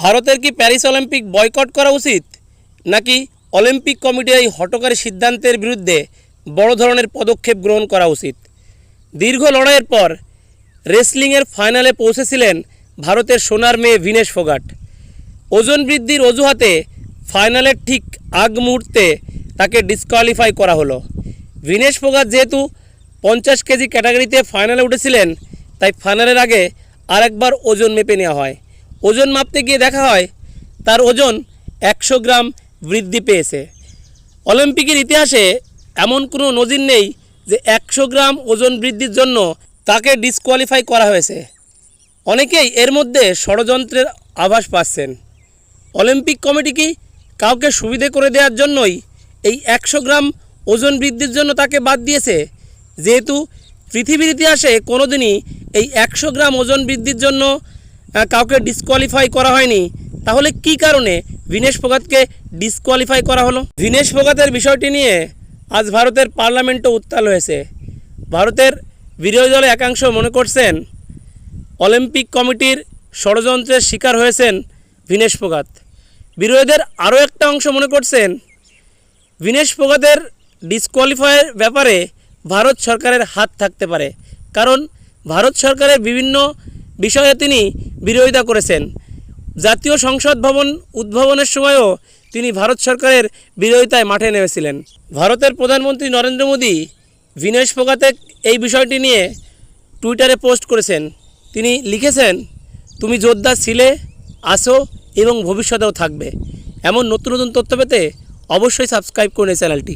ভারতের কি Paris Olympic boycott করা উচিত? নাকি অলিম্পিক কমিটির এই হটকারী সিদ্ধান্তের বিরুদ্ধে বড় ধরনের পদক্ষেপ গ্রহণ করা উচিত? দীর্ঘ লড়াইয়ের পর রেসলিংয়ের ফাইনালে পৌঁছেছিলেন ভারতের সোনার মেয়ে ভিনেশ ফোগাট। ওজন বৃদ্ধির অজুহাতে ফাইনালের ঠিক আগ মুহূর্তে তাকে ডিসকোয়ালিফাই করা হলো। ভিনেশ ফোগাট যেহেতু পঞ্চাশ কেজি ক্যাটাগরিতে ফাইনালে উঠেছিলেন, তাই ফাইনালের আগে আরেকবার ওজন মেপে নেওয়া হয়। ওজন মাপতে গিয়ে দেখা হয়, তার ওজন একশো গ্রাম বৃদ্ধি পেয়েছে। অলিম্পিকের ইতিহাসে এমন কোনো নজির নেই যে একশো গ্রাম ওজন বৃদ্ধির জন্য তাকে ডিসকোয়ালিফাই করা হয়েছে। অনেকেই এর মধ্যে ষড়যন্ত্রের আভাস পাচ্ছেন। অলিম্পিক কমিটি কি কাউকে সুবিধে করে দেওয়ার জন্যই এই একশো গ্রাম ওজন বৃদ্ধির জন্য তাকে বাদ দিয়েছে? যেহেতু পৃথিবীর ইতিহাসে কোনোদিনই এই একশো গ্রাম ওজন বৃদ্ধির জন্য কাউকে ডিসকোয়ালিফাই করা হয়নি। তাহলে কি কারণে? ভিনেশ ফোগাতকে ডিসকোয়ালিফাই করা হলো? ভিনেশ ফোগাতের বিষয়টি নিয়ে আজ ভারতের পার্লামেন্টও উত্তাল হয়েছে। ভারতের বিরোধী দলের একাংশ মনে করছেন, অলিম্পিক কমিটির ষড়যন্ত্রের শিকার হয়েছেন ভিনেশ ফোগাত। বিরোধীদের আরও একটা অংশ মনে করছেন, ভিনেশ ফোগাতের ডিসকোয়ালিফাইয়ের ব্যাপারে ভারত সরকারের হাত থাকতে পারে। কারণ ভারত সরকারের বিভিন্ন বিষয়ে তিনি বিরোধিতা করেছেন। জাতীয় সংসদ ভবন উদ্ভাবনের সময়ও তিনি ভারত সরকারের বিরোধিতায় মাঠে নেমেছিলেন। ভারতের প্রধানমন্ত্রী নরেন্দ্র মোদী, ভিনেশ ফোগাতে এই বিষয়টি নিয়ে টুইটারে পোস্ট করেছেন। তিনি লিখেছেন, তুমি যোদ্ধা ছিলে আসো এবং ভবিষ্যতেও থাকবে। এমন নতুন নতুন তথ্য পেতে অবশ্যই সাবস্ক্রাইব করুন এই চ্যানেলটি।